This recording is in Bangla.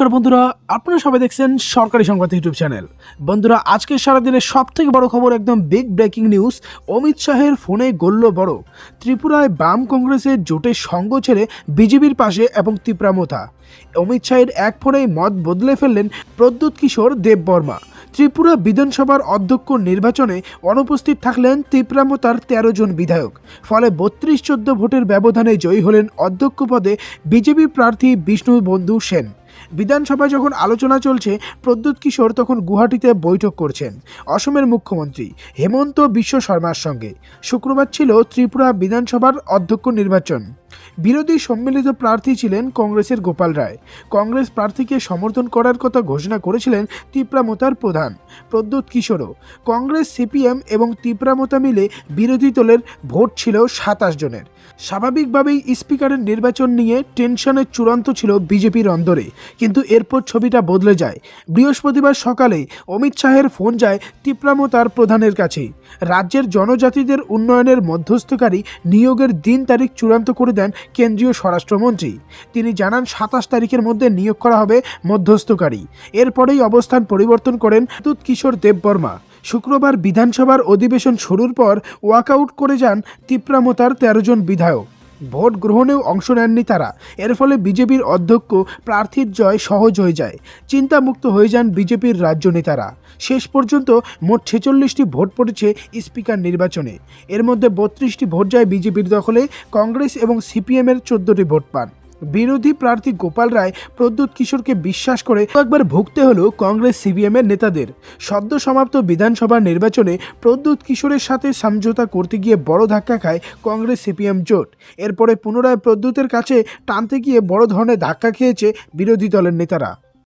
নমস্কার বন্ধুরা, আপনারা সবাই দেখছেন সরকারি সংবাদ ইউটিউব চ্যানেল। বন্ধুরা, আজকে সারাদিনের সব থেকে বড় খবর একদম বিগ ব্রেকিং নিউজ অমিত শাহের ফোনে গল্ল বড়। ত্রিপুরায় বাম কংগ্রেসের জোটের সঙ্গ ছেড়ে বিজেপির পাশে এবং তীব্রামথা অমিত শাহের এক ফোনেই মত বদলে ফেললেন প্রদ্যুৎ কিশোর দেববর্মা ত্রিপুরা বিধানসভার অধ্যক্ষ নির্বাচনে অনুপস্থিত থাকলেন তীব্রামতার তেরো জন বিধায়ক। ফলে বত্রিশ চোদ্দ ভোটের ব্যবধানে জয়ী হলেন অধ্যক্ষ পদে বিজেপি প্রার্থী বিষ্ণু বন্ধু সেন। বিধানসভায় যখন আলোচনা চলছে, প্রদ্যুৎ কিশোর তখন গুয়াহাটিতে বৈঠক করছেন, অসমের মুখ্যমন্ত্রী হেমন্ত বিশ্ব শর্মার সঙ্গে। শুক্রবার ছিল ত্রিপুরা বিধানসভার অধ্যক্ষ নির্বাচন। বিরোধী সম্মিলিত প্রার্থী ছিলেন কংগ্রেসের গোপাল রায়। কংগ্রেস প্রার্থীকে সমর্থন করার কথা ঘোষণা করেছিলেন তীব্রামতার প্রধান প্রদ্যুৎ কিশোরও। কংগ্রেস, সিপিএম এবং তীব্রামতা মিলে বিরোধী দলের ভোট ছিল সাতাশ জনের। স্বাভাবিকভাবেই স্পিকারের নির্বাচন নিয়ে টেনশনের চূড়ান্ত ছিল বিজেপির অন্দরে। কিন্তু এরপর ছবিটা বদলে যায়। বৃহস্পতিবার সকালে অমিত শাহের ফোন যায় তীব্রামতার প্রধানের কাছে। রাজ্যের জনজাতিদের উন্নয়নের মধ্যস্থকারী নিয়োগের দিন তারিখ চূড়ান্ত করে দেন কেন্দ্রীয় স্বরাষ্ট্রমন্ত্রী। তিনি জানান, সাতাশ তারিখের মধ্যে নিয়োগ করা হবে মধ্যস্থকারী। এরপরেই অবস্থান পরিবর্তন করেন তুত কিশোর দেববর্মা। শুক্রবার বিধানসভার অধিবেশন শুরুর পর ওয়াকআউট করে যান তিপ্রামতার তেরো জন বিধায়ক। ভোট গ্রহণেও অংশ নেননি তারা। এর ফলে বিজেপির অধ্যক্ষ প্রার্থীর জয় সহজ হয়ে যায়। চিন্তামুক্ত হয়ে যান বিজেপির রাজ্য নেতারা। শেষ পর্যন্ত মোট ছেচল্লিশটি ভোট পড়েছে স্পিকার নির্বাচনে। এর মধ্যে বত্রিশটি ভোট যায় বিজেপির দখলে। কংগ্রেস এবং সিপিএমের চোদ্দটি ভোট পান। বিরোধী প্রার্থী গোপাল রায় প্রদ্যুৎ কিশোরকে বিশ্বাস করে একবার ভুগতে হলো কংগ্রেস সিপিএমের নেতাদের। সদ্য সমাপ্ত বিধানসভা নির্বাচনে প্রদ্যুৎ কিশোরের সাথে সমঝোতা করতে গিয়ে বড় ধাক্কা খায় কংগ্রেস সিপিএম জোট। এরপরে পুনরায় প্রদ্যুতের কাছে টানতে গিয়ে বড় ধরনের ধাক্কা খেয়েছে বিরোধী দলের নেতারা।